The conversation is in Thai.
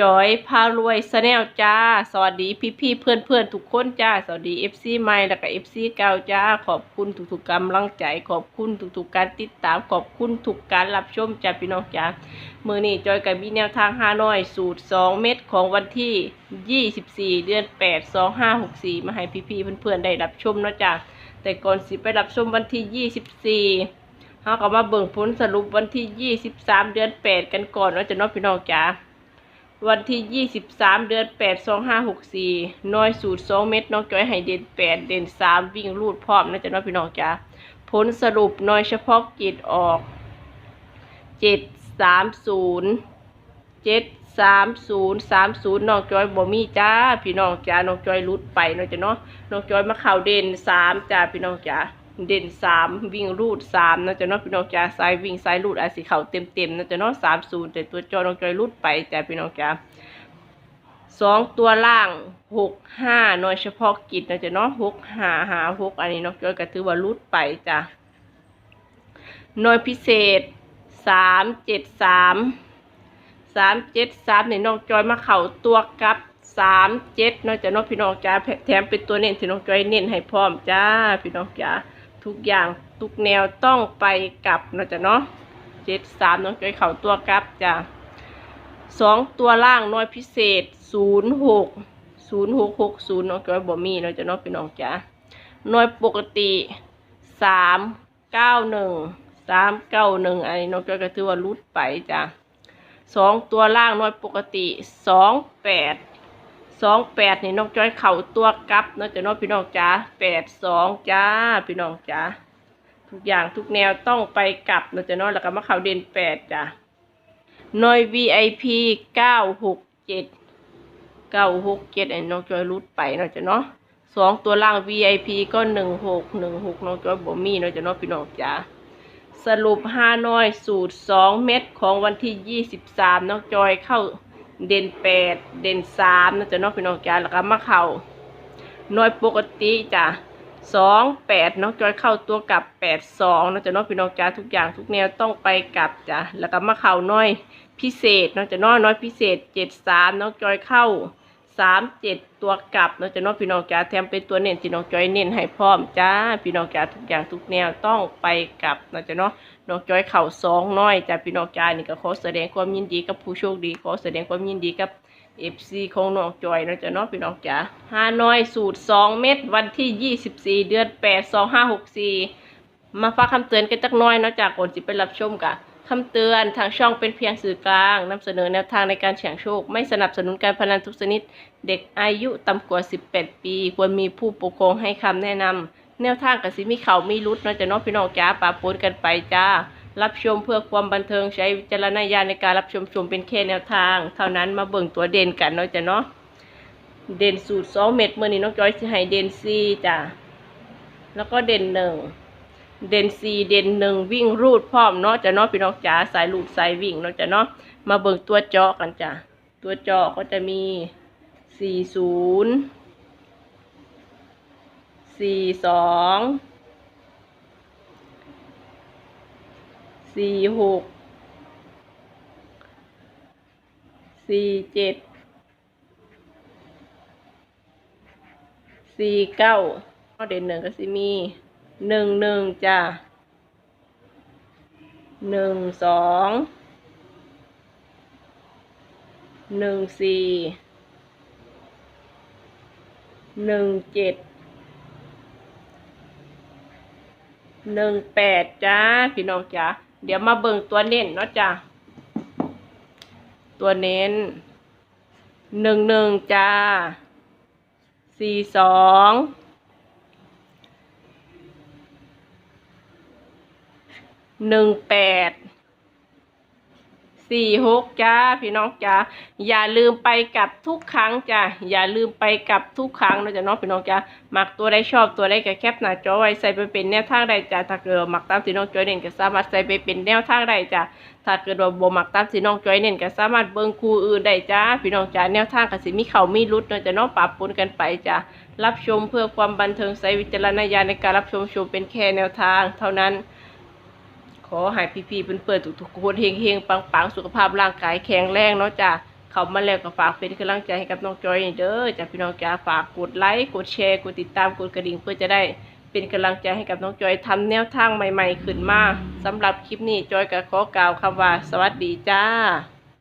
จอยพารวยสแนลจ้า สวัสดีพี่พี่เพื่อนเพื่อนทุกคนจ้า สวัสดี FC ใหม่แล้วก็ FC เก่าจ้า ขอบคุณทุกๆกำลังใจ ขอบคุณทุกๆการติดตาม ขอบคุณทุกการรับชมจ้าพี่น้องจ้ามือนี้จอยกับมีแนวทางฮานอย สูตร2เม็ดของวันที่24เดือน8 2564มาให้พี่พี่ๆเพื่อนได้รับชมนะจ้าแต่ก่อนสิไปรับชมวันที่24เราก็มาเบิ่งผลสรุปวันที่23เดือน8กันก่อนเนาจะเนาะพี่น้องจ๋า วันที่ 23 เดือน 8 2564น้อยสูตร 2 เม็ดน้องจ้อยให้เด่น 8 เด่น 3 วิ่งรูดพร้อมนะจ๊ะเนาะพี่น้องจ๋าผลสรุปน้อยเฉพาะกิจออก 730 730 30น้องจ้อยบ่มีจ้า พี่น้องจ๋าน้องจ้อยรุดไปเนาะจ้ะเนาะน้องจ้อยมาเข่าเด่น 3 จ้าพี่น้องจ๋า เด่น3วิ่งรูด3นะจ๊ะเนาะพี่น้องจ๋าสายวิ่งสายรูดอาจสิเข่าเต็มๆนะจ๊ะเนาะ30แต่ตัวจอน้องจอยรุดไปจ้าพี่น้องจ๋าสองตัวล่างหกห้าโดยเฉพาะกิจนะจ๊ะเนาะหกหาหาหกอันนี้เนาะจอยก็ถือว่ารุดไปจ้ะหน่วยพิเศษสามเจ็ดสามสามเจ็ดสามเนี่ยน้องจอยมาเข่าตัวกับสามเจ็ดเนาะจ๊ะเนาะพี่น้องจ้าแถมเป็นตัวเน้นที่น้องจอยเน้นให้พร้อมจ้าพี่น้องจ้า ทุกอย่างทุกแนวต้องไปกลับเนาะจ๊ะเนาะเจ็ดสามน้องจอยเข่าตัวกลับจ้าสองตัวล่างน้อยพิเศษศูนย์หกศูนย์หกหกศูนย์น้องจอยบ่มีเนาะจะเน้องพี่น้องจ๋าน้อยปกติสามเก้าหนึ่งสามเก้าหนึ่งอันนี้น้องจอยก็ถือว่ารุดไปจ้ะสองตัวล่างน้อยปกติสองแปด สองแปดนี่น้องจอยเข่าตัวกลับนะจะน้องพี่น้องจ๋าแปดสองจ้าพี่น้องจ๋าทุกอย่างทุกแนวต้องไปกลับนะจะน้องแล้วก็มาเข่าเด่นแปดจ้ะหน่วย VIP เก้าหกเจ็ดเก้าหกเจ็ดไอ้น้องจอยรุดไปเนาะจ้ะเนาะสองตัวล่าง VIP ก็หนึ่งหกหนึ่งหกน้องจอยบ่มีเนาะจ้ะเนาะพี่น้องจ๋าสรุปห้าน้อยสูตรสองเม็ดของวันที่ยี่สิบสามน้องจอยเข้า เด่นแปดเด่นสามนาะจ๊ะเนาะพี่น้องจ๋าแล้วก็มาเข่าน้อยปกติจ้ะสองแปดน้องจอยเข้าตัวกับแปดสองนาะจ๊ะเนาะพี่น้องจ๋าทุกอย่างทุกแนวต้องไปกับจ้ะแล้วก็มาเข่าน้อยพิเศษเนาะจะน้อยน้อยพิเศษเจ็ดสามน้องจอยเข้า สามเจ็ดตัวกลับนะจะน้อยพี่น้องจ๋าแถมเป็นตัวเน้นที่น้องจอยเน้นให้พร้อมจ้าพี่น้องจ๋าทุกอย่างทุกแนวต้องไปกลับนะจะเนาะน้องจอยเข่าสองน้อยจ้าพี่น้องจ๋านี่ก็ขอแสดงความยินดีกับผู้โชคดีขอแสดงความยินดีกับเอฟซีของน้องจอยนะจะเนาะพี่น้องจ๋าห้าน้อยสูตรสองเม็ดวันที่ยี่สิบสี่เดือนแปดสองห้าหกสี่มาฟังคำเตือนกันจักหน้อยเนาะจากก่อนสิไปรับชมกะ คำเตือนทางช่องเป็นเพียงสื่อกลางนำเสนอแนวทางในการเสี่ยงโชค ไม่สนับสนุนการพนันทุกชนิด เด็กอายุต่ำกว่า 18 ปี ควรมีผู้ปกครองให้คำแนะนำแนวทางกับสิมีเขามีรุดนาะจะเน้องพี่น้องจ้าปาปนกันไปจ้า รับชมเพื่อความบันเทิงใช้วิจารณญาณในการรับชมชมเป็นแค่แนวทาง เท่านั้นมาเบิ่งตัวเด่นกันเนาะจ้ะเนาะเด่นสูตรสองเม็ดเมื่อนี้น้องจอยสิให้เด่นซีจ้าแล้วก็เด่นหนึ่ง เด่นสี่เด่นหนึ่งวิ่งรูดพร้อมเนาะจะเนาะพี่น้องจ๋าสายรูดสายวิ่งเนาะจะเนาะมาเบิ่งตัวเจาะกันจ้ะตัวเจาะก็จะมีสี่ศูนย์สี่สองสี่หกสี่เจ็ดสี่เก้าเด่นหนึ่งก็สิมี หนึ่งหนึ่งจ้ะหนึ่งสองหนึ่งสี่หนึ่งเจ็ดหนึ่งแปดจ้าพี่น้องจ้าเดี๋ยวมาเบิ่งตัวเน้นเนาะจ้าตัวเน้นหนึ่งหนึ่งจ้าสี่สอง หนึ่งแปดสี่หกจ้าพี่น้องจ้าอย่าลืมไปกับทุกครั้งจ้าอย่าลืมไปกับทุกครั้งนะจ๊ะน้องพี่น้องจ้าหมักตัวได้ชอบตัวได้กแคปหน้าจอไว้ใส่ไปเป็นแนวทางใดจ้าถ้าเกิดว่ามักตามที่น้องจอยเน้นก็สามารถใส่ไปเป็นแนวทางใดจ้าถ้าเกิดว่าบ่มักตามที่น้องจอยเน้นก็สามารถเบิ่งคูอื่นได้จ้าพี่น้องจ้าแนวทางก็สิมีเข่ามีรุดนะจ้ะน้องปรับปนกันไปจ้ารับชมเพื่อความบันเทิงใช้วิจารณญาณในการรับชมชมเป็นแค่แนวทาง เท่านั้น อให้พี่ๆเพื่อนๆทุกๆคนเฮงๆปังๆสุขภาพร่างกายแข็งแรงเนาะจ้ะเขามาแล้วก็ฝากเป็นกำลังใจให้กับน้องจอยเด้อจ้ะพี่น้องจ้าฝากกดไลค์กดแชร์กดติดตามกดกระดิ่งเพื่อจะได้เป็นกำลังใจให้กับน้องจอยทำแนวทางใหม่ ๆ ขึ้นมาสำหรับคลิปนี้จอยก็ขอกล่าวคำว่า สวัสดีจ้า